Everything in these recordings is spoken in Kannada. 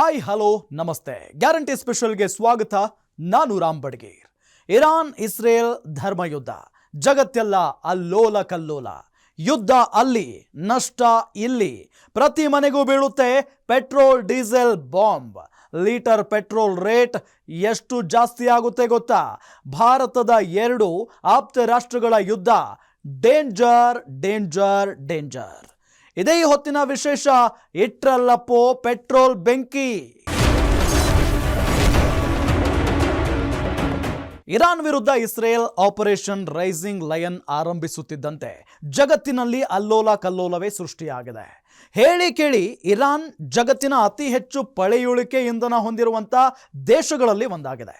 ಹಾಯ್, ಹಲೋ, ನಮಸ್ತೆ. ಗ್ಯಾರಂಟಿ ಸ್ಪೆಷಲ್ಗೆ ಸ್ವಾಗತ. ನಾನು ರಾಮ್ ಬಡ್ಗೀರ್. ಇರಾನ್, ಇಸ್ರೇಲ್ ಧರ್ಮಯುದ್ಧ ಜಗತ್ತೆಲ್ಲ ಅಲ್ಲೋಲ ಕಲ್ಲೋಲ. ಯುದ್ಧ ಅಲ್ಲಿ, ನಷ್ಟ ಇಲ್ಲಿ. ಪ್ರತಿ ಮನೆಗೂ ಬೀಳುತ್ತೆ petrol, diesel, bomb. Litre petrol rate ಎಷ್ಟು ಜಾಸ್ತಿ ಆಗುತ್ತೆ ಗೊತ್ತಾ? ಭಾರತದ ಎರಡು ಆಪ್ತ ರಾಷ್ಟ್ರಗಳ ಯುದ್ಧ. Danger danger danger. ಇದೇ ಹೊತ್ತಿನ ವಿಶೇಷ, ಇಟ್ರಲ್ಲಪ್ಪೋ ಪೆಟ್ರೋಲ್ ಬೆಂಕಿ. ಇರಾನ್ ವಿರುದ್ಧ ಇಸ್ರೇಲ್ ಆಪರೇಷನ್ ರೈಸಿಂಗ್ ಲಯನ್ ಆರಂಭಿಸುತ್ತಿದ್ದಂತೆ ಜಗತ್ತಿನಲ್ಲಿ ಅಲ್ಲೋಲ ಕಲ್ಲೋಲವೇ ಸೃಷ್ಟಿಯಾಗಿದೆ. ಹೇಳಿ ಕೇಳಿ, ಇರಾನ್ ಜಗತ್ತಿನ ಅತಿ ಹೆಚ್ಚು ಪಳೆಯುಳಿಕೆ ಇಂಧನ ಹೊಂದಿರುವಂಥ ದೇಶಗಳಲ್ಲಿ ಒಂದಾಗಿದೆ.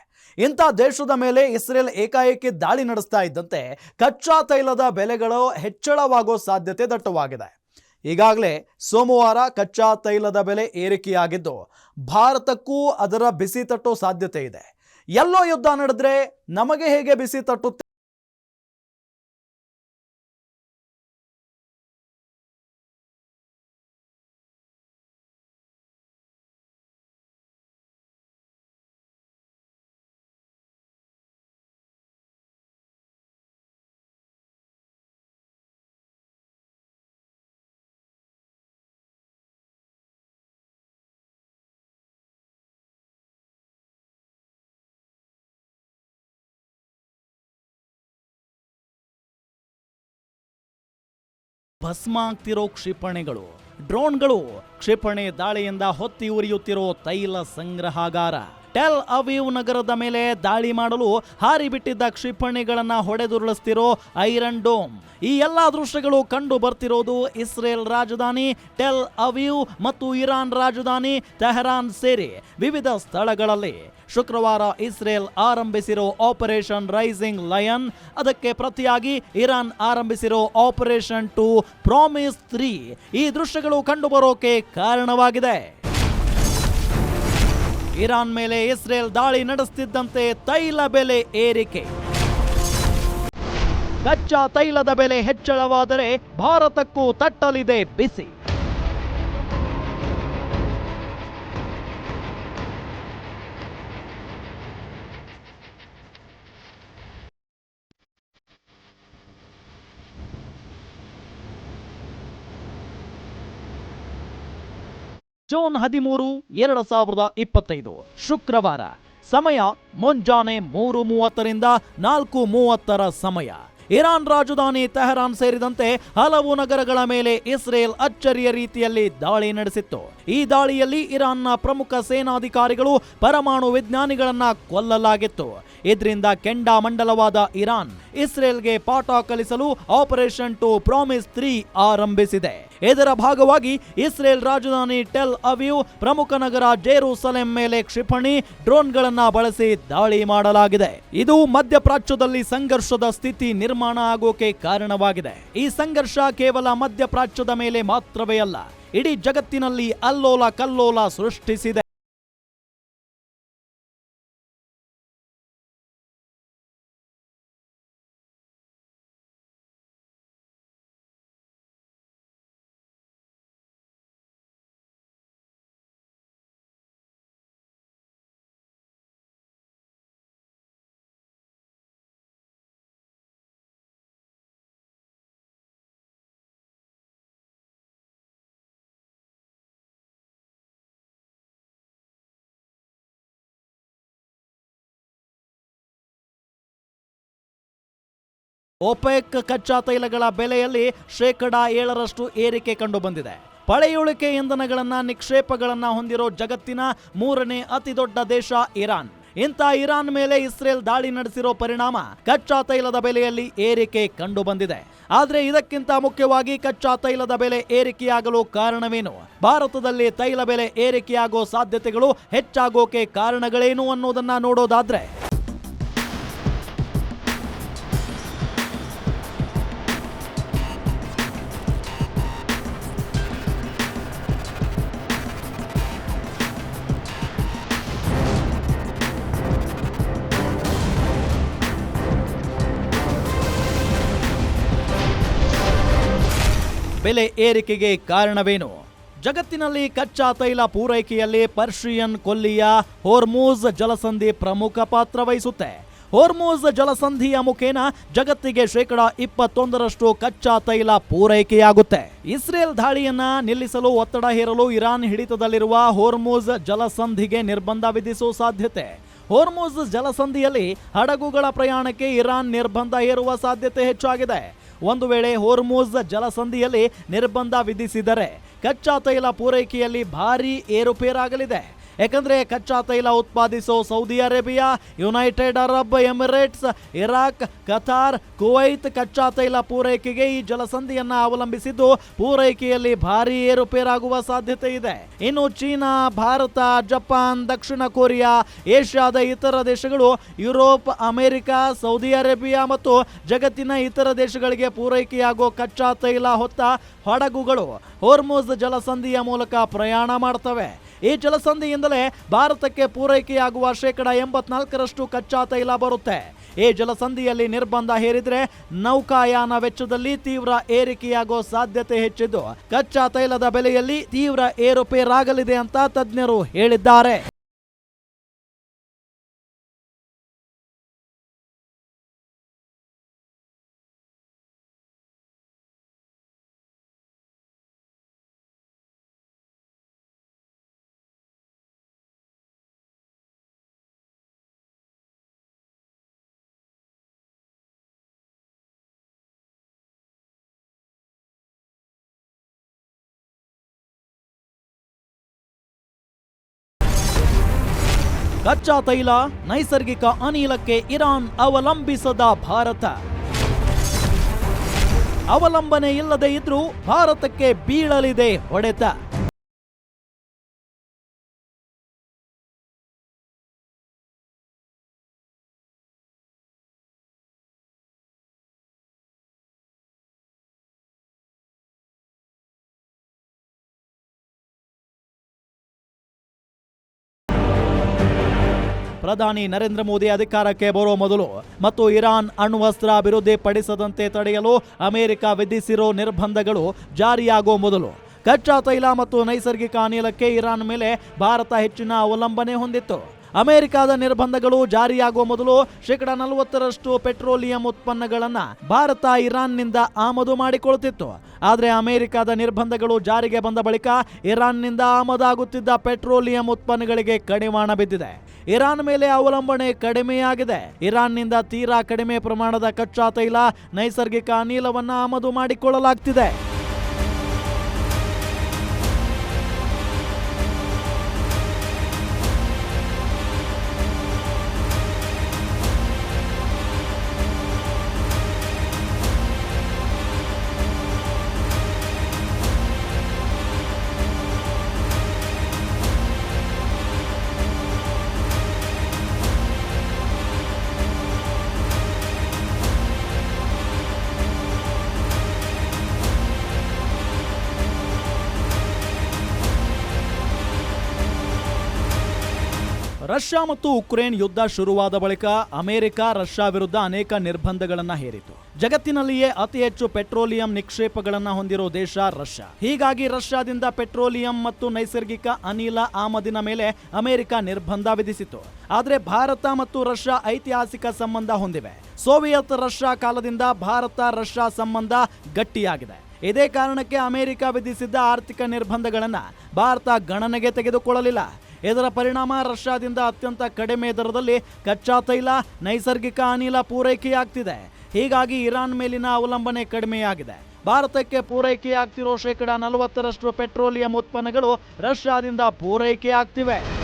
ಇಂಥ ದೇಶದ ಮೇಲೆ ಇಸ್ರೇಲ್ ಏಕಾಏಕಿ ದಾಳಿ ನಡೆಸ್ತಾ ಇದ್ದಂತೆ ಕಚ್ಚಾ ತೈಲದ ಬೆಲೆಗಳು ಹೆಚ್ಚಳವಾಗೋ ಸಾಧ್ಯತೆ ದಟ್ಟವಾಗಿದೆ. ಈಗಾಗಲೇ ಸೋಮವಾರ ಕಚ್ಚಾ ತೈಲದ ಬೆಲೆ ಏರಿಕೆಯಾಗಿದ್ದು ಭಾರತಕ್ಕೂ ಅದರ ಬಿಸಿ ತಟ್ಟೋ ಸಾಧ್ಯತೆ ಇದೆ. ಎಲ್ಲೋ ಯುದ್ಧ ನಡೆದ್ರೆ ನಮಗೆ ಹೇಗೆ ಬಿಸಿ ತಟ್ಟುತ್ತೆ? ಭಸ್ಮ ಆಗ್ತಿರೋ ಕ್ಷಿಪಣಿಗಳು ಡ್ರೋನ್ಗಳು ಕ್ಷಿಪಣಿ ದಾಳಿಯಿಂದ ಹೊತ್ತಿ ಉರಿಯುತ್ತಿರೋ ತೈಲ ಸಂಗ್ರಹಾಗಾರ. ಟೆಲ್ ಅವೀವ್ ನಗರದ ಮೇಲೆ ದಾಳಿ ಮಾಡಲು ಹಾರಿಬಿಟ್ಟಿದ್ದ ಕ್ಷಿಪಣಿಗಳನ್ನು ಹೊಡೆದುರುಳಿಸ್ತಿರೋ ಐರನ್ ಡೋಮ್. ಈ ಎಲ್ಲ ದೃಶ್ಯಗಳು ಕಂಡು ಬರ್ತಿರೋದು ಇಸ್ರೇಲ್ ರಾಜಧಾನಿ ಟೆಲ್ ಅವೀವ್ ಮತ್ತು ಇರಾನ್ ರಾಜಧಾನಿ ತೆಹರಾನ್ ಸೇರಿ ವಿವಿಧ ಸ್ಥಳಗಳಲ್ಲಿ. ಶುಕ್ರವಾರ ಇಸ್ರೇಲ್ ಆರಂಭಿಸಿರೋ ಆಪರೇಷನ್ ರೈಸಿಂಗ್ ಲಯನ್, ಅದಕ್ಕೆ ಪ್ರತಿಯಾಗಿ ಇರಾನ್ ಆರಂಭಿಸಿರೋ ಆಪರೇಷನ್ ಟು ಪ್ರಾಮಿಸ್ ತ್ರೀ. ಈ ದೃಶ್ಯಗಳು ಕಂಡುಬರೋಕೆ ಕಾರಣವಾಗಿದೆ. ಇರಾನ್ ಮೇಲೆ ಇಸ್ರೇಲ್ ದಾಳಿ ನಡೆಸುತ್ತಿದ್ದಂತೆ ತೈಲ ಬೆಲೆ ಏರಿಕೆ. ಕಚ್ಚಾ ತೈಲದ ಬೆಲೆ ಹೆಚ್ಚಳವಾದರೆ ಭಾರತಕ್ಕೂ ತಟ್ಟಲಿದೆ ಬಿಸಿ. ಜೂನ್ ಹದಿಮೂರು, ಎರಡು ಸಾವಿರದ ಇಪ್ಪತ್ತೈದು. ಶುಕ್ರವಾರ. ಸಮಯ ಮುಂಜಾನೆ ಮೂರು ಮೂವತ್ತರಿಂದ ನಾಲ್ಕು ಮೂವತ್ತರ ಸಮಯ. ಇರಾನ್ ರಾಜಧಾನಿ ತೆಹರಾನ್ ಸೇರಿದಂತೆ ಹಲವು ನಗರಗಳ ಮೇಲೆ ಇಸ್ರೇಲ್ ಅಚ್ಚರಿಯ ರೀತಿಯಲ್ಲಿ ದಾಳಿ ನಡೆಸಿತ್ತು. ಈ ದಾಳಿಯಲ್ಲಿ ಇರಾನ್ನ ಪ್ರಮುಖ ಸೇನಾಧಿಕಾರಿಗಳು ಪರಮಾಣು ವಿಜ್ಞಾನಿಗಳನ್ನ ಕೊಲ್ಲಲಾಗಿತ್ತು. ಇದರಿಂದ ಕೆಂಡಾಮಂಡಲವಾದ ಇರಾನ್ ಇಸ್ರೇಲ್ಗೆ ಪಾಠ ಕಲಿಸಲು ಆಪರೇಷನ್ ಟು ಪ್ರಾಮಿಸ್ ತ್ರೀ ಆರಂಭಿಸಿದೆ. ಇದರ ಭಾಗವಾಗಿ ಇಸ್ರೇಲ್ ರಾಜಧಾನಿ ಟೆಲ್ ಅವೀವ್ ಪ್ರಮುಖ ನಗರ ಜೇರುಸಲೆಂ ಮೇಲೆ ಕ್ಷಿಪಣಿ, ಡ್ರೋನ್ಗಳನ್ನ ಬಳಸಿ ದಾಳಿ ಮಾಡಲಾಗಿದೆ. ಇದು ಮಧ್ಯಪ್ರಾಚ್ಯದಲ್ಲಿ ಸಂಘರ್ಷದ ಸ್ಥಿತಿ ನಿರ್ಮಾಣ ಆಗೋಕೆ ಕಾರಣವಾಗಿದೆ. ಈ ಸಂಘರ್ಷ ಕೇವಲ ಮಧ್ಯಪ್ರಾಚ್ಯದ ಮೇಲೆ ಮಾತ್ರವೇ ಅಲ್ಲ, ಇಡೀ ಜಗತ್ತಿನಲ್ಲಿ ಅಲ್ಲೋಲ ಕಲ್ಲೋಲ ಸೃಷ್ಟಿಸಿದೆ. ಒಪೆಕ್ ಕಚ್ಚಾ ತೈಲಗಳ ಬೆಲೆಯಲ್ಲಿ ಶೇಕಡ ಏಳರಷ್ಟು ಏರಿಕೆ ಕಂಡುಬಂದಿದೆ. ಪಳೆಯುಳಿಕೆ ಇಂಧನಗಳನ್ನ ನಿಕ್ಷೇಪಗಳನ್ನ ಹೊಂದಿರೋ ಜಗತ್ತಿನ ಮೂರನೇ ಅತಿ ದೊಡ್ಡ ದೇಶ ಇರಾನ್. ಇಂಥ ಇರಾನ್ ಮೇಲೆ ಇಸ್ರೇಲ್ ದಾಳಿ ನಡೆಸಿರೋ ಪರಿಣಾಮ ಕಚ್ಚಾ ತೈಲದ ಬೆಲೆಯಲ್ಲಿ ಏರಿಕೆ ಕಂಡು ಬಂದಿದೆ ಆದ್ರೆ ಇದಕ್ಕಿಂತ ಮುಖ್ಯವಾಗಿ ಕಚ್ಚಾ ತೈಲದ ಬೆಲೆ ಏರಿಕೆಯಾಗಲು ಕಾರಣವೇನು? ಭಾರತದಲ್ಲಿ ತೈಲ ಬೆಲೆ ಏರಿಕೆಯಾಗೋ ಸಾಧ್ಯತೆಗಳು ಹೆಚ್ಚಾಗೋಕೆ ಕಾರಣಗಳೇನು ಅನ್ನೋದನ್ನ ನೋಡೋದಾದ್ರೆ ಬೆಲೆ ಏರಿಕೆಗೆ ಕಾರಣವೇನು? ಜಗತ್ತಿನಲ್ಲಿ ಕಚ್ಚಾ ತೈಲ ಪೂರೈಕೆಯಲ್ಲಿ ಪರ್ಷಿಯನ್ ಕೊಲ್ಲಿಯ ಹೋರ್ಮೋಸ್ ಜಲಸಂಧಿ ಪ್ರಮುಖ ಪಾತ್ರ ವಹಿಸುತ್ತೆ. ಹೋರ್ಮೋಸ್ ಜಲಸಂಧಿಯ ಮುಖೇನ ಜಗತ್ತಿಗೆ ಶೇಕಡ ಇಪ್ಪತ್ತೊಂದರಷ್ಟು ಕಚ್ಚಾ ತೈಲ ಪೂರೈಕೆಯಾಗುತ್ತೆ. ಇಸ್ರೇಲ್ ದಾಳಿಯನ್ನ ನಿಲ್ಲಿಸಲು ಒತ್ತಡ ಹೇರಲು ಇರಾನ್ ಹಿಡಿತದಲ್ಲಿರುವ ಹೋರ್ಮೋಸ್ ಜಲಸಂಧಿಗೆ ನಿರ್ಬಂಧ ವಿಧಿಸುವ ಸಾಧ್ಯತೆ. ಹೋರ್ಮೋಸ್ ಜಲಸಂಧಿಯಲ್ಲಿ ಹಡಗುಗಳ ಪ್ರಯಾಣಕ್ಕೆ ಇರಾನ್ ನಿರ್ಬಂಧ ಹೇರುವ ಸಾಧ್ಯತೆ ಹೆಚ್ಚಾಗಿದೆ. ಒಂದು ವೇಳೆ ಹೋರ್ಮೋಸ್ ಜಲಸಂಧಿಯಲ್ಲಿ ನಿರ್ಬಂಧ ವಿಧಿಸಿದರೆ ಕಚ್ಚಾ ತೈಲ ಪೂರೈಕೆಯಲ್ಲಿ ಭಾರೀ ಏರುಪೇರಾಗಲಿದೆ. ಯಾಕಂದ್ರೆ ಕಚ್ಚಾ ತೈಲ ಉತ್ಪಾದಿಸೋ Saudi Arabia, United Arab Emirates, Iraq, Qatar, Kuwait ಕಚ್ಚಾ ತೈಲ ಪೂರೈಕೆಗೆ ಈ ಜಲಸಂಧಿಯನ್ನ ಅವಲಂಬಿಸಿದ್ದು ಪೂರೈಕೆಯಲ್ಲಿ ಭಾರೀ ಏರುಪೇರಾಗುವ ಸಾಧ್ಯತೆ ಇದೆ. ಇನ್ನು ಚೀನಾ, ಭಾರತ, ಜಪಾನ್, ದಕ್ಷಿಣ ಕೊರಿಯಾ, ಏಷ್ಯಾದ ಇತರ ದೇಶಗಳು, ಯುರೋಪ್, ಅಮೆರಿಕ, ಸೌದಿ ಅರೇಬಿಯಾ ಮತ್ತು ಜಗತ್ತಿನ ಇತರ ದೇಶಗಳಿಗೆ ಪೂರೈಕೆಯಾಗೋ ಕಚ್ಚಾ ತೈಲ ಹೊತ್ತ ಹಡಗುಗಳು ಹೋರ್ಮೋಸ್ ಜಲಸಂಧಿಯ ಮೂಲಕ ಪ್ರಯಾಣ ಮಾಡ್ತವೆ. ಈ ಜಲಸಂಧಿಯಿಂದಲೇ ಭಾರತಕ್ಕೆ ಪೂರೈಕೆಯಾಗುವ ಶೇಕಡ ಎಂಬತ್ನಾಲ್ಕರಷ್ಟು ಕಚ್ಚಾ ತೈಲ ಬರುತ್ತೆ. ಈ ಜಲಸಂಧಿಯಲ್ಲಿ ನಿರ್ಬಂಧ ಹೇರಿದ್ರೆ ನೌಕಾಯಾನ ವೆಚ್ಚದಲ್ಲಿ ತೀವ್ರ ಏರಿಕೆಯಾಗೋ ಸಾಧ್ಯತೆ ಹೆಚ್ಚಿದ್ದು. ಕಚ್ಚಾ ತೈಲದ ಬೆಲೆಯಲ್ಲಿ ತೀವ್ರ ಏರುಪೇರಾಗಲಿದೆ ಅಂತ ತಜ್ಞರು ಹೇಳಿದ್ದಾರೆ. ಕಚ್ಚಾ ತೈಲ ನೈಸರ್ಗಿಕ ಅನಿಲಕ್ಕೆ ಇರಾನ್ ಅವಲಂಬಿಸದ ಭಾರತ. ಅವಲಂಬನೆ ಇಲ್ಲದೆ ಇದ್ರೂ ಭಾರತಕ್ಕೆ ಬೀಳಲಿದೆ ಹೊಡೆತ. ಪ್ರಧಾನಿ ನರೇಂದ್ರ ಮೋದಿ ಅಧಿಕಾರಕ್ಕೆ ಬರೋ ಮೊದಲು ಮತ್ತು ಇರಾನ್ ಅಣ್ವಸ್ತ್ರ ಅಭಿವೃದ್ಧಿ ಪಡಿಸದಂತೆ ತಡೆಯಲು ಅಮೆರಿಕ ವಿಧಿಸಿರೋ ನಿರ್ಬಂಧಗಳು ಜಾರಿಯಾಗುವ ಮೊದಲು. ಕಚ್ಚಾ ತೈಲ ಮತ್ತು ನೈಸರ್ಗಿಕ ಅನಿಲಕ್ಕೆ ಇರಾನ್ ಮೇಲೆ ಭಾರತ ಹೆಚ್ಚಿನ ಅವಲಂಬನೆ ಹೊಂದಿತ್ತು. ಅಮೆರಿಕದ ನಿರ್ಬಂಧಗಳು ಜಾರಿಯಾಗುವ ಮೊದಲು ಶೇಕಡ ನಲವತ್ತರಷ್ಟು ಪೆಟ್ರೋಲಿಯಂ ಉತ್ಪನ್ನಗಳನ್ನು ಭಾರತ ಇರಾನ್ನಿಂದ ಆಮದು ಮಾಡಿಕೊಳ್ಳುತ್ತಿತ್ತು. ಆದರೆ ಅಮೆರಿಕದ ನಿರ್ಬಂಧಗಳು ಜಾರಿಗೆ ಬಂದ ಬಳಿಕ ಇರಾನ್ನಿಂದ ಆಮದಾಗುತ್ತಿದ್ದ ಪೆಟ್ರೋಲಿಯಂ ಉತ್ಪನ್ನಗಳಿಗೆ ಕಡಿವಾಣ ಬಿದ್ದಿದೆ. ಇರಾನ್ ಮೇಲೆ ಅವಲಂಬನೆ ಕಡಿಮೆಯಾಗಿದೆ. ಇರಾನ್ನಿಂದ ತೀರಾ ಕಡಿಮೆ ಪ್ರಮಾಣದ ಕಚ್ಚಾ ತೈಲ ನೈಸರ್ಗಿಕ ಅನಿಲವನ್ನು ಆಮದು ಮಾಡಿಕೊಳ್ಳಲಾಗ್ತಿದೆ. ರಷ್ಯಾ ಮತ್ತು ಉಕ್ರೇನ್ ಯುದ್ಧ ಶುರುವಾದ ಬಳಿಕ ಅಮೆರಿಕ ರಷ್ಯಾ ವಿರುದ್ಧ ಅನೇಕ ನಿರ್ಬಂಧಗಳನ್ನು ಹೇರಿತು. ಜಗತ್ತಿನಲ್ಲಿಯೇ ಅತಿ ಹೆಚ್ಚು ಪೆಟ್ರೋಲಿಯಂ ನಿಕ್ಷೇಪಗಳನ್ನು ಹೊಂದಿರೋ ದೇಶ ರಷ್ಯಾ. ಹೀಗಾಗಿ ರಷ್ಯಾದಿಂದ ಪೆಟ್ರೋಲಿಯಂ ಮತ್ತು ನೈಸರ್ಗಿಕ ಅನಿಲ ಆಮದಿನ ಮೇಲೆ ಅಮೆರಿಕ ನಿರ್ಬಂಧ ವಿಧಿಸಿತು. ಆದರೆ ಭಾರತ ಮತ್ತು ರಷ್ಯಾ ಐತಿಹಾಸಿಕ ಸಂಬಂಧ ಹೊಂದಿವೆ. ಸೋವಿಯತ್ ರಷ್ಯಾ ಕಾಲದಿಂದ ಭಾರತ ರಷ್ಯಾ ಸಂಬಂಧ ಗಟ್ಟಿಯಾಗಿದೆ. ಇದೇ ಕಾರಣಕ್ಕೆ ಅಮೆರಿಕ ವಿಧಿಸಿದ್ದ ಆರ್ಥಿಕ ನಿರ್ಬಂಧಗಳನ್ನು ಭಾರತ ಗಣನೆಗೆ ತೆಗೆದುಕೊಳ್ಳಲಿಲ್ಲ. ಇದರ ಪರಿಣಾಮ ರಷ್ಯಾದಿಂದ ಅತ್ಯಂತ ಕಡಿಮೆ ದರದಲ್ಲಿ ಕಚ್ಚಾ ತೈಲ, ನೈಸರ್ಗಿಕ ಅನಿಲ ಪೂರೈಕೆಯಾಗ್ತಿದೆ. ಹೀಗಾಗಿ ಇರಾನ್ ಮೇಲಿನ ಅವಲಂಬನೆ ಕಡಿಮೆಯಾಗಿದೆ. ಭಾರತಕ್ಕೆ ಪೂರೈಕೆಯಾಗ್ತಿರೋ ಶೇಕಡಾ ನಲವತ್ತರಷ್ಟು ಪೆಟ್ರೋಲಿಯಂ ಉತ್ಪನ್ನಗಳು ರಷ್ಯಾದಿಂದ ಪೂರೈಕೆಯಾಗ್ತಿವೆ.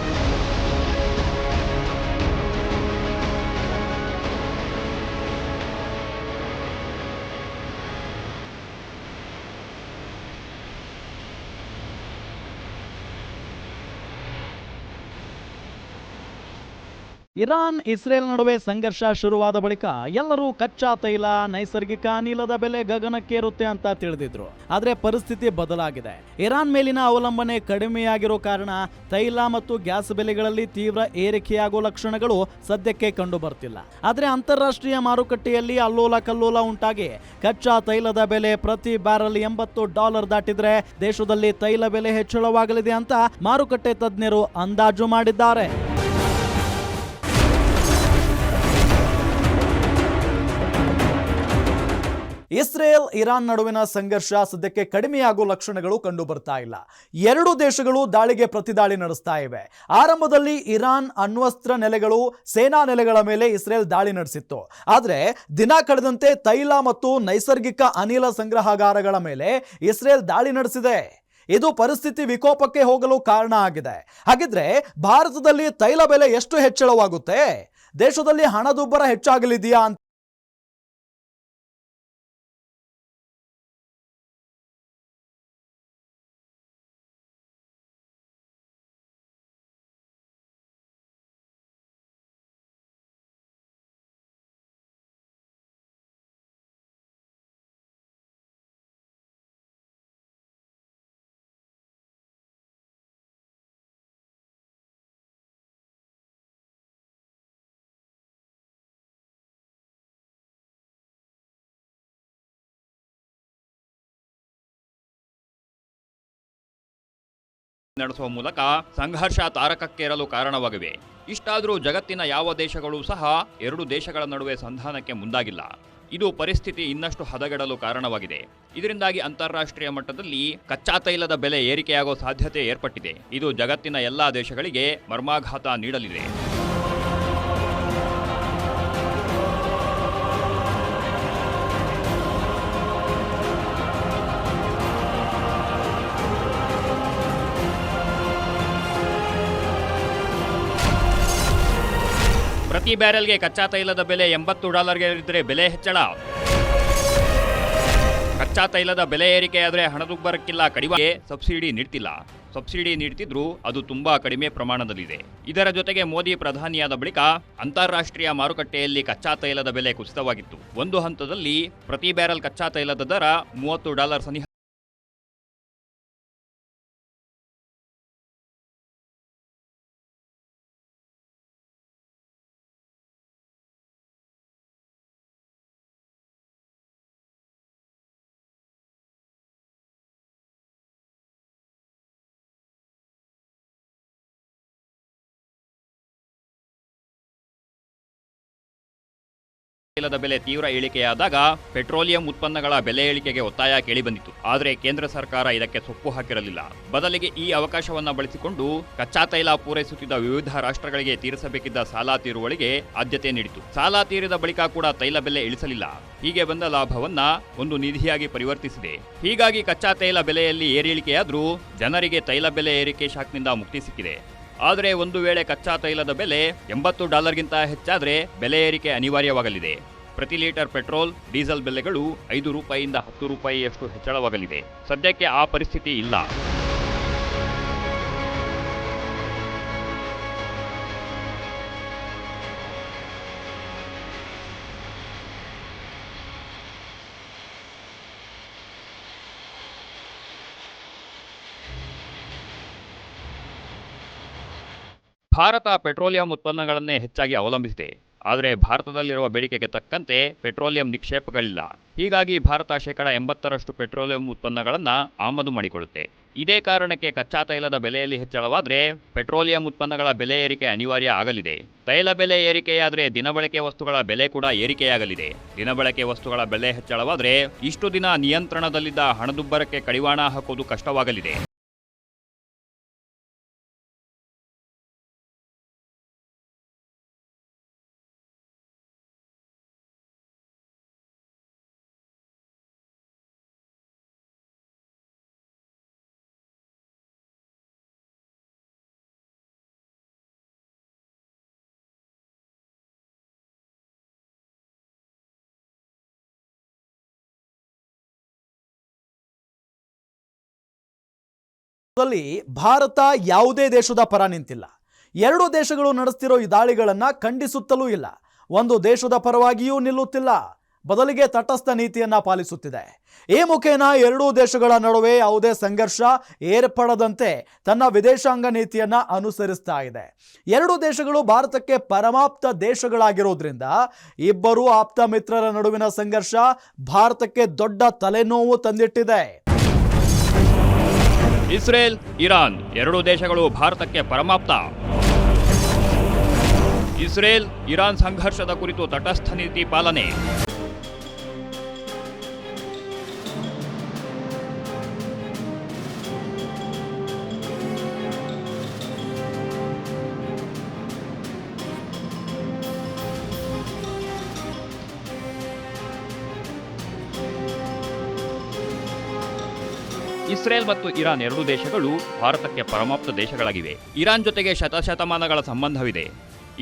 ಇರಾನ್, ಇಸ್ರೇಲ್ ನಡುವೆ ಸಂಘರ್ಷ ಶುರುವಾದ ಬಳಿಕ ಎಲ್ಲರೂ ಕಚ್ಚಾ ತೈಲ, ನೈಸರ್ಗಿಕ ಅನಿಲದ ಬೆಲೆ ಗಗನಕ್ಕೇರುತ್ತೆ ಅಂತ ತಿಳಿದಿದ್ರು. ಆದರೆ ಪರಿಸ್ಥಿತಿ ಬದಲಾಗಿದೆ. ಇರಾನ್ ಮೇಲಿನ ಅವಲಂಬನೆ ಕಡಿಮೆಯಾಗಿರೋ ಕಾರಣ ತೈಲ ಮತ್ತು ಗ್ಯಾಸ್ ಬೆಲೆಗಳಲ್ಲಿ ತೀವ್ರ ಏರಿಕೆಯಾಗುವ ಲಕ್ಷಣಗಳು ಸದ್ಯಕ್ಕೆ ಕಂಡು ಬರ್ತಿಲ್ಲ ಆದ್ರೆ ಅಂತಾರಾಷ್ಟ್ರೀಯ ಮಾರುಕಟ್ಟೆಯಲ್ಲಿ ಅಲ್ಲೋಲ ಕಲ್ಲೋಲ ಉಂಟಾಗಿ ಕಚ್ಚಾ ತೈಲದ ಬೆಲೆ ಪ್ರತಿ ಬ್ಯಾರಲ್ ಎಂಬತ್ತು ಡಾಲರ್ ದಾಟಿದ್ರೆ ದೇಶದಲ್ಲಿ ತೈಲ ಬೆಲೆ ಹೆಚ್ಚಳವಾಗಲಿದೆ ಅಂತ ಮಾರುಕಟ್ಟೆ ತಜ್ಞರು ಅಂದಾಜು ಮಾಡಿದ್ದಾರೆ. ಇಸ್ರೇಲ್, ಇರಾನ್ ನಡುವಿನ ಸಂಘರ್ಷ ಸದ್ಯಕ್ಕೆ ಕಡಿಮೆಯಾಗುವ ಲಕ್ಷಣಗಳು ಕಂಡು ಬರ್ತಾ ಇಲ್ಲ. ಎರಡು ದೇಶಗಳು ದಾಳಿಗೆ ಪ್ರತಿದಾಳಿ ನಡೆಸ್ತಾ ಇವೆ. ಆರಂಭದಲ್ಲಿ ಇರಾನ್ ಅಣ್ವಸ್ತ್ರ ನೆಲೆಗಳು ಸೇನಾ ನೆಲೆಗಳ ಮೇಲೆ ಇಸ್ರೇಲ್ ದಾಳಿ ನಡೆಸಿತ್ತು. ಆದರೆ ದಿನ ಕಳೆದಂತೆ ತೈಲ ಮತ್ತು ನೈಸರ್ಗಿಕ ಅನಿಲ ಸಂಗ್ರಹಾಗಾರಗಳ ಮೇಲೆ ಇಸ್ರೇಲ್ ದಾಳಿ ನಡೆಸಿದೆ. ಇದು ಪರಿಸ್ಥಿತಿ ವಿಕೋಪಕ್ಕೆ ಹೋಗಲು ಕಾರಣ ಆಗಿದೆ. ಹಾಗಿದ್ರೆ ಭಾರತದಲ್ಲಿ ತೈಲ ಬೆಲೆ ಎಷ್ಟು ಹೆಚ್ಚಳವಾಗುತ್ತೆ? ದೇಶದಲ್ಲಿ ಹಣದುಬ್ಬರ ಹೆಚ್ಚಾಗಲಿದೆಯಾ ಅಂತ ನಡೆಸುವ ಮೂಲಕ ಸಂಘರ್ಷ ತಾರಕಕ್ಕೇರಲು ಕಾರಣವಾಗಿವೆ. ಇಷ್ಟಾದರೂ ಜಗತ್ತಿನ ಯಾವ ದೇಶಗಳೂ ಸಹ ಎರಡು ದೇಶಗಳ ನಡುವೆ ಸಂಧಾನಕ್ಕೆ ಮುಂದಾಗಿಲ್ಲ. ಇದು ಪರಿಸ್ಥಿತಿ ಇನ್ನಷ್ಟು ಹದಗೆಡಲು ಕಾರಣವಾಗಿದೆ. ಇದರಿಂದಾಗಿ ಅಂತಾರಾಷ್ಟ್ರೀಯ ಮಟ್ಟದಲ್ಲಿ ಕಚ್ಚಾ ತೈಲದ ಬೆಲೆ ಏರಿಕೆಯಾಗೋ ಸಾಧ್ಯತೆ ಏರ್ಪಟ್ಟಿದೆ. ಇದು ಜಗತ್ತಿನ ಎಲ್ಲಾ ದೇಶಗಳಿಗೆ ಮರ್ಮಾಘಾತ ನೀಡಲಿದೆ. ಬ್ಯಾರೆಲ್ಗೆ ಕಚ್ಚಾ ತೈಲದ ಬೆಲೆ ಎಂಬತ್ತು ಡಾಲರ್ಗೆ ಇದ್ರೆ ಬೆಲೆ ಹೆಚ್ಚಳ. ಕಚ್ಚಾ ತೈಲದ ಬೆಲೆ ಏರಿಕೆಯಾದರೆ ಹಣದುಬ್ಬರಕ್ಕಿಲ್ಲ ಕಡಿಮೆ ಸಬ್ಸಿಡಿ ನೀಡ್ತಿಲ್ಲ. ಸಬ್ಸಿಡಿ ನೀಡ್ತಿದ್ರು ಅದು ತುಂಬಾ ಕಡಿಮೆ ಪ್ರಮಾಣದಲ್ಲಿದೆ. ಇದರ ಜೊತೆಗೆ ಮೋದಿ ಪ್ರಧಾನಿಯಾದ ಬಳಿಕ ಅಂತಾರಾಷ್ಟ್ರೀಯ ಮಾರುಕಟ್ಟೆಯಲ್ಲಿ ಕಚ್ಚಾ ತೈಲದ ಬೆಲೆ ಕುಸಿತವಾಗಿತ್ತು. ಒಂದು ಹಂತದಲ್ಲಿ ಪ್ರತಿ ಬ್ಯಾರಲ್ ಕಚ್ಚಾ ತೈಲದ ದರ ಮೂವತ್ತು ಡಾಲರ್ ಸನಿಹ ತೈಲದ ಬೆಲೆ ತೀವ್ರ ಇಳಿಕೆಯಾದಾಗ ಪೆಟ್ರೋಲಿಯಂ ಉತ್ಪನ್ನಗಳ ಬೆಲೆ ಇಳಿಕೆಗೆ ಒತ್ತಾಯ ಕೇಳಿಬಂದಿತು ಆದರೆ ಕೇಂದ್ರ ಸರ್ಕಾರ ಇದಕ್ಕೆ ಸೊಪ್ಪು ಹಾಕಿರಲಿಲ್ಲ. ಬದಲಿಗೆ ಈ ಅವಕಾಶವನ್ನ ಬಳಸಿಕೊಂಡು ಕಚ್ಚಾ ತೈಲ ಪೂರೈಸುತ್ತಿದ್ದ ವಿವಿಧ ರಾಷ್ಟ್ರಗಳಿಗೆ ತೀರಿಸಬೇಕಿದ್ದ ಸಾಲ ತೀರುವಳಿಗೆ ಆದ್ಯತೆ ನೀಡಿತು ಸಾಲ ತೀರಿದ ಬಳಿಕ ಕೂಡ ತೈಲ ಬೆಲೆ ಇಳಿಸಲಿಲ್ಲ. ಹೀಗೆ ಬಂದ ಲಾಭವನ್ನ ಒಂದು ನಿಧಿಯಾಗಿ ಪರಿವರ್ತಿಸಿದೆ. ಹೀಗಾಗಿ ಕಚ್ಚಾ ತೈಲ ಬೆಲೆಯಲ್ಲಿ ಏರಿಳಿಕೆಯಾದರೂ ಜನರಿಗೆ ತೈಲ ಬೆಲೆ ಏರಿಕೆ ಶಾಕ್ನಿಂದ ಮುಕ್ತಿ ಸಿಕ್ಕಿದೆ. ಆದರೆ ಒಂದು ವೇಳೆ ಕಚ್ಚಾ ತೈಲದ ಬೆಲೆ ಎಂಬತ್ತು ಡಾಲರ್ಗಿಂತ ಹೆಚ್ಚಾದರೆ ಬೆಲೆ ಏರಿಕೆ ಅನಿವಾರ್ಯವಾಗಲಿದೆ. ಪ್ರತಿ ಲೀಟರ್ ಪೆಟ್ರೋಲ್, ಡೀಸೆಲ್ ಬೆಲೆಗಳು ಐದು ರೂಪಾಯಿಯಿಂದ ಹತ್ತು ರೂಪಾಯಿಯಷ್ಟು ಹೆಚ್ಚಳವಾಗಲಿದೆ. ಸದ್ಯಕ್ಕೆ ಆ ಪರಿಸ್ಥಿತಿ ಇಲ್ಲ. ಭಾರತ ಪೆಟ್ರೋಲಿಯಂ ಉತ್ಪನ್ನಗಳನ್ನೇ ಹೆಚ್ಚಾಗಿ ಅವಲಂಬಿಸಿದೆ. ಆದರೆ ಭಾರತದಲ್ಲಿರುವ ಬೇಡಿಕೆಗೆ ತಕ್ಕಂತೆ ಪೆಟ್ರೋಲಿಯಂ ನಿಕ್ಷೇಪಗಳಿಲ್ಲ. ಹೀಗಾಗಿ ಭಾರತ ಶೇಕಡ ಎಂಬತ್ತರಷ್ಟು ಪೆಟ್ರೋಲಿಯಂ ಉತ್ಪನ್ನಗಳನ್ನು ಆಮದು ಮಾಡಿಕೊಳ್ಳುತ್ತೆ. ಇದೇ ಕಾರಣಕ್ಕೆ ಕಚ್ಚಾ ತೈಲದ ಬೆಲೆಯಲ್ಲಿ ಹೆಚ್ಚಳವಾದರೆ ಪೆಟ್ರೋಲಿಯಂ ಉತ್ಪನ್ನಗಳ ಬೆಲೆ ಏರಿಕೆ ಅನಿವಾರ್ಯ ಆಗಲಿದೆ. ತೈಲ ಬೆಲೆ ಏರಿಕೆಯಾದರೆ ದಿನಬಳಕೆ ವಸ್ತುಗಳ ಬೆಲೆ ಕೂಡ ಏರಿಕೆಯಾಗಲಿದೆ. ದಿನಬಳಕೆ ವಸ್ತುಗಳ ಬೆಲೆ ಹೆಚ್ಚಳವಾದರೆ ಇಷ್ಟು ದಿನ ನಿಯಂತ್ರಣದಲ್ಲಿದ್ದ ಹಣದುಬ್ಬರಕ್ಕೆ ಕಡಿವಾಣ ಹಾಕೋದು ಕಷ್ಟವಾಗಲಿದೆ. ದಲ್ಲಿ ಭಾರತ ಯಾವುದೇ ದೇಶದ ಪರ ನಿಂತಿಲ್ಲ. ಎರಡು ದೇಶಗಳು ನಡೆಸ್ತಿರೋ ಈ ದಾಳಿಗಳನ್ನು ಖಂಡಿಸುತ್ತಲೂ ಇಲ್ಲ. ಒಂದು ದೇಶದ ಪರವಾಗಿಯೂ ನಿಲ್ಲುತ್ತಿಲ್ಲ. ಬದಲಿಗೆ ತಟಸ್ಥ ನೀತಿಯನ್ನ ಪಾಲಿಸುತ್ತಿದೆ. ಈ ಮುಖೇನ ಎರಡೂ ದೇಶಗಳ ನಡುವೆ ಯಾವುದೇ ಸಂಘರ್ಷ ಏರ್ಪಡದಂತೆ ತನ್ನ ವಿದೇಶಾಂಗ ನೀತಿಯನ್ನ ಅನುಸರಿಸ್ತಾ ಇದೆ. ಎರಡು ದೇಶಗಳು ಭಾರತಕ್ಕೆ ಪರಮಾಪ್ತ ದೇಶಗಳಾಗಿರೋದ್ರಿಂದ ಇಬ್ಬರು ಆಪ್ತ ಮಿತ್ರರ ನಡುವಿನ ಸಂಘರ್ಷ ಭಾರತಕ್ಕೆ ದೊಡ್ಡ ತಲೆನೋವು ತಂದಿಟ್ಟಿದೆ. ಇಸ್ರೇಲ್ ಇರಾನ್ ಎರಡು ದೇಶಗಳು ಭಾರತಕ್ಕೆ ಪರಮಾಪ್ತ. ಇಸ್ರೇಲ್ ಇರಾನ್ ಸಂಘರ್ಷದ ಕುರಿತು ತಟಸ್ಥ ನೀತಿ ಪಾಲನೆ. ಇಸ್ರೇಲ್ ಮತ್ತು ಇರಾನ್ ಎರಡು ದೇಶಗಳು ಭಾರತಕ್ಕೆ ಪರಮಾಪ್ತ ದೇಶಗಳಾಗಿವೆ. ಇರಾನ್ ಜೊತೆಗೆ ಶತಶತಮಾನಗಳ ಸಂಬಂಧವಿದೆ.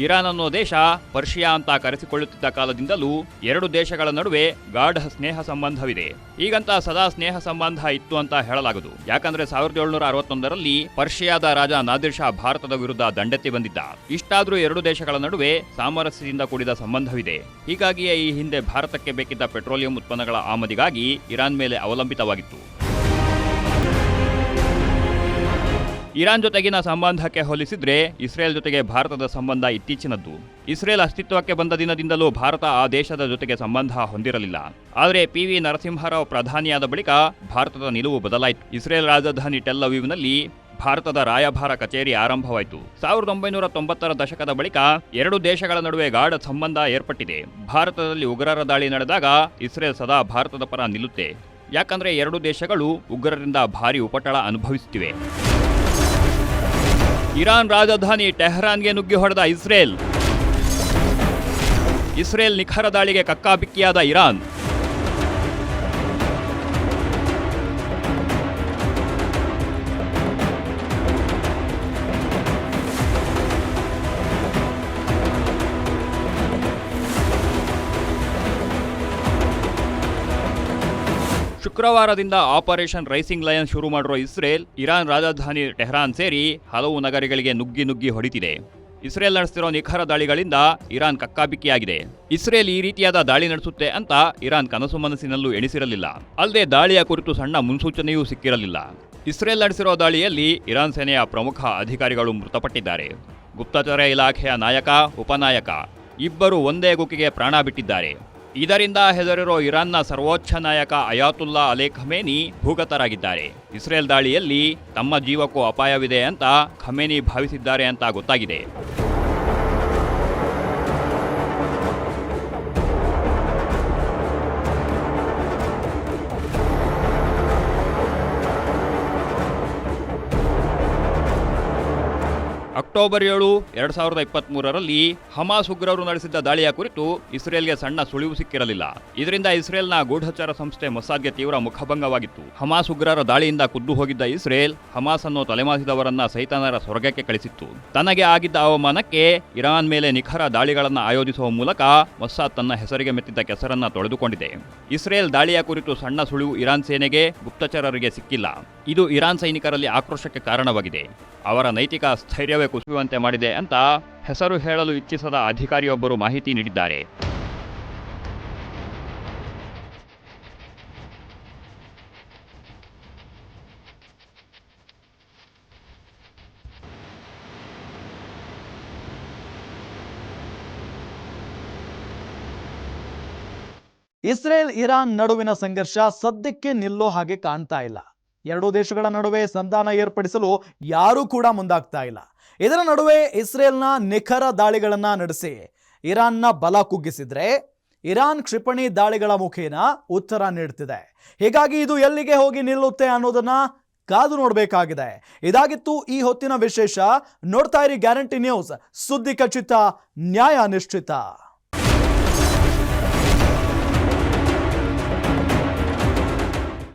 ಇರಾನ್ ಅನ್ನೋ ದೇಶ ಪರ್ಷಿಯಾ ಅಂತ ಕರೆಸಿಕೊಳ್ಳುತ್ತಿದ್ದ ಕಾಲದಿಂದಲೂ ಎರಡು ದೇಶಗಳ ನಡುವೆ ಗಾಢ ಸ್ನೇಹ ಸಂಬಂಧವಿದೆ. ಈಗಂತ ಸದಾ ಸ್ನೇಹ ಸಂಬಂಧ ಇತ್ತು ಅಂತ ಹೇಳಲಾಗದು ಯಾಕಂದ್ರೆ ಸಾವಿರದ ಏಳ್ನೂರ ಅರವತ್ತೊಂದರಲ್ಲಿ ಪರ್ಷಿಯಾದ ರಾಜ ನಾದಿರ್ ಶಾ ಭಾರತದ ವಿರುದ್ಧ ದಂಡೆತ್ತಿ ಬಂದಿದ್ದ. ಇಷ್ಟಾದರೂ ಎರಡು ದೇಶಗಳ ನಡುವೆ ಸಾಮರಸ್ಯದಿಂದ ಕೂಡಿದ ಸಂಬಂಧವಿದೆ. ಹೀಗಾಗಿಯೇ ಈ ಹಿಂದೆ ಭಾರತಕ್ಕೆ ಬೇಕಿದ್ದ ಪೆಟ್ರೋಲಿಯಂ ಉತ್ಪನ್ನಗಳ ಆಮದಿಗಾಗಿ ಇರಾನ್ ಮೇಲೆ ಅವಲಂಬಿತವಾಗಿತ್ತು. ಇರಾನ್ ಜೊತೆಗಿನ ಸಂಬಂಧಕ್ಕೆ ಹೋಲಿಸಿದ್ರೆ ಇಸ್ರೇಲ್ ಜೊತೆಗೆ ಭಾರತದ ಸಂಬಂಧ ಇತ್ತೀಚಿನದ್ದು. ಇಸ್ರೇಲ್ ಅಸ್ತಿತ್ವಕ್ಕೆ ಬಂದ ದಿನದಿಂದಲೂ ಭಾರತ ಆ ದೇಶದ ಜೊತೆಗೆ ಸಂಬಂಧ ಹೊಂದಿರಲಿಲ್ಲ. ಆದರೆ ಪಿ ವಿ ನರಸಿಂಹರಾವ್ ಪ್ರಧಾನಿಯಾದ ಬಳಿಕ ಭಾರತದ ನಿಲುವು ಬದಲಾಯಿತು. ಇಸ್ರೇಲ್ ರಾಜಧಾನಿ ಟೆಲ್ ಅವೀವ್ನಲ್ಲಿ ಭಾರತದ ರಾಯಭಾರ ಕಚೇರಿ ಆರಂಭವಾಯಿತು. ಸಾವಿರದ ಒಂಬೈನೂರ ತೊಂಬತ್ತರ ದಶಕದ ಬಳಿಕ ಎರಡು ದೇಶಗಳ ನಡುವೆ ಗಾಢ ಸಂಬಂಧ ಏರ್ಪಟ್ಟಿದೆ. ಭಾರತದಲ್ಲಿ ಉಗ್ರರ ದಾಳಿ ನಡೆದಾಗ ಇಸ್ರೇಲ್ ಸದಾ ಭಾರತದ ಪರ ನಿಲ್ಲುತ್ತೆ. ಯಾಕಂದ್ರೆ ಎರಡು ದೇಶಗಳು ಉಗ್ರರಿಂದ ಭಾರಿ ಉಪಟಳ ಅನುಭವಿಸುತ್ತಿವೆ. ಇರಾನ್ ರಾಜಧಾನಿ ಟೆಹರಾನ್ಗೆ ನುಗ್ಗಿ ಹೊಡೆದ ಇಸ್ರೇಲ್. ಇಸ್ರೇಲ್ ನಿಖರ ದಾಳಿಗೆ ಕಕ್ಕಾಬಿಕ್ಕಿಯಾದ ಇರಾನ್. ಶುಕ್ರವಾರದಿಂದ ಆಪರೇಷನ್ ರೈಸಿಂಗ್ ಲಯನ್ ಶುರು ಮಾಡಿರುವ ಇಸ್ರೇಲ್, ಇರಾನ್ ರಾಜಧಾನಿ ಟೆಹರಾನ್ ಸೇರಿ ಹಲವು ನಗರಗಳಿಗೆ ನುಗ್ಗಿ ನುಗ್ಗಿ ಹೊಡಿತಿದೆ. ಇಸ್ರೇಲ್ ನಡೆಸ್ತಿರೋ ನಿಖರ ದಾಳಿಗಳಿಂದ ಇರಾನ್ ಕಕ್ಕಾಬಿಕ್ಕಿಯಾಗಿದೆ. ಇಸ್ರೇಲ್ ಈ ರೀತಿಯಾದ ದಾಳಿ ನಡೆಸುತ್ತೆ ಅಂತ ಇರಾನ್ ಕನಸು ಮನಸ್ಸಿನಲ್ಲೂ ಎಣಿಸಿರಲಿಲ್ಲ. ಅಲ್ಲದೆ ದಾಳಿಯ ಕುರಿತು ಸಣ್ಣ ಮುನ್ಸೂಚನೆಯೂ ಸಿಕ್ಕಿರಲಿಲ್ಲ. ಇಸ್ರೇಲ್ ನಡೆಸಿರೋ ದಾಳಿಯಲ್ಲಿ ಇರಾನ್ ಸೇನೆಯ ಪ್ರಮುಖ ಅಧಿಕಾರಿಗಳು ಮೃತಪಟ್ಟಿದ್ದಾರೆ. ಗುಪ್ತಚರ ಇಲಾಖೆಯ ನಾಯಕ, ಉಪನಾಯಕ, ಇಬ್ಬರು ಒಂದೇ ಗುಕ್ಕಿಗೆ ಪ್ರಾಣ ಬಿಟ್ಟಿದ್ದಾರೆ. ಇದರಿಂದ ಹೆದರಿರೋ ಇರಾನ್ನ ಸರ್ವೋಚ್ಚ ನಾಯಕ ಅಯಾತುಲ್ಲಾ ಅಲೆ ಖಮೇನಿ ಭೂಗತರಾಗಿದ್ದಾರೆ. ಇಸ್ರೇಲ್ ದಾಳಿಯಲ್ಲಿ ತಮ್ಮ ಜೀವಕ್ಕೂ ಅಪಾಯವಿದೆ ಅಂತ ಖಮೇನಿ ಭಾವಿಸಿದ್ದಾರೆ ಅಂತ ಗೊತ್ತಾಗಿದೆ. ಅಕ್ಟೋಬರ್ ಏಳು, ಎರಡ್ ಸಾವಿರದ ಇಪ್ಪತ್ತ್ ಮೂರರಲ್ಲಿ ಹಮಾಸ್ ಉಗ್ರರು ನಡೆಸಿದ್ದ ದಾಳಿಯ ಕುರಿತು ಇಸ್ರೇಲ್ಗೆ ಸಣ್ಣ ಸುಳಿವು ಸಿಕ್ಕಿರಲಿಲ್ಲ. ಇದರಿಂದ ಇಸ್ರೇಲ್ನ ಗೂಢಚಾರ ಸಂಸ್ಥೆ ಮೊಸಾದ್ಗೆ ತೀವ್ರ ಮುಖಭಂಗವಾಗಿತ್ತು. ಹಮಾಸ್ ಉಗ್ರರ ದಾಳಿಯಿಂದ ಕುದ್ದು ಹೋಗಿದ್ದ ಇಸ್ರೇಲ್ ಹಮಾಸ್ ಅನ್ನು ತಲೆಮಾಸಿದವರನ್ನ ಸೈತಾನರ ಸ್ವರ್ಗಕ್ಕೆ ಕಳಿಸಿತ್ತು. ತನಗೆ ಆಗಿದ್ದ ಅವಮಾನಕ್ಕೆ ಇರಾನ್ ಮೇಲೆ ನಿಖರ ದಾಳಿಗಳನ್ನು ಆಯೋಜಿಸುವ ಮೂಲಕ ಮೊಸಾದ್ ತನ್ನ ಹೆಸರಿಗೆ ಮೆತ್ತಿದ್ದ ಕೆಸರನ್ನ ತೊಳೆದುಕೊಂಡಿದೆ. ಇಸ್ರೇಲ್ ದಾಳಿಯ ಕುರಿತು ಸಣ್ಣ ಸುಳಿವು ಇರಾನ್ ಸೇನೆಗೆ, ಗುಪ್ತಚರರಿಗೆ ಸಿಕ್ಕಿಲ್ಲ. ಇದು ಇರಾನ್ ಸೈನಿಕರಲ್ಲಿ ಆಕ್ರೋಶಕ್ಕೆ ಕಾರಣವಾಗಿದೆ. ಅವರ ನೈತಿಕ ಸ್ಥೈರ್ಯವೇ ಕುಸಿಯುವಂತೆ ಮಾಡಿದೆ ಅಂತ ಹೆಸರು ಹೇಳಲು ಇಚ್ಛಿಸದ ಅಧಿಕಾರಿಯೊಬ್ಬರು ಮಾಹಿತಿ ನೀಡಿದ್ದಾರೆ. ಇಸ್ರೇಲ್ ಇರಾನ್ ನಡುವಿನ ಸಂಘರ್ಷ ಸದ್ಯಕ್ಕೆ ನಿಲ್ಲೋ ಹಾಗೆ ಕಾಣ್ತಾ ಇಲ್ಲ. ಎರಡೂ ದೇಶಗಳ ನಡುವೆ ಸಂಧಾನ ಏರ್ಪಡಿಸಲು ಯಾರೂ ಕೂಡ ಮುಂದಾಗ್ತಾ ಇಲ್ಲ. ಇದರ ನಡುವೆ ಇಸ್ರೇಲ್ನ ನಿಖರ ದಾಳಿಗಳನ್ನು ನಡೆಸಿ ಇರಾನ್ನ ಬಲ ಕುಗ್ಗಿಸಿದ್ರೆ ಇರಾನ್ ಕ್ಷಿಪಣಿ ದಾಳಿಗಳ ಮುಖೇನ ಉತ್ತರ ನೀಡ್ತಿದೆ. ಹೀಗಾಗಿ ಇದು ಎಲ್ಲಿಗೆ ಹೋಗಿ ನಿಲ್ಲುತ್ತೆ ಅನ್ನೋದನ್ನ ಕಾದು ನೋಡಬೇಕಾಗಿದೆ. ಇದಾಗಿತ್ತು ಈ ಹೊತ್ತಿನ ವಿಶೇಷ. ನೋಡ್ತಾ ಇರಿ ಗ್ಯಾರಂಟಿ ನ್ಯೂಸ್. ಸುದ್ದಿ ಖಚಿತ, ನ್ಯಾಯ ನಿಶ್ಚಿತ.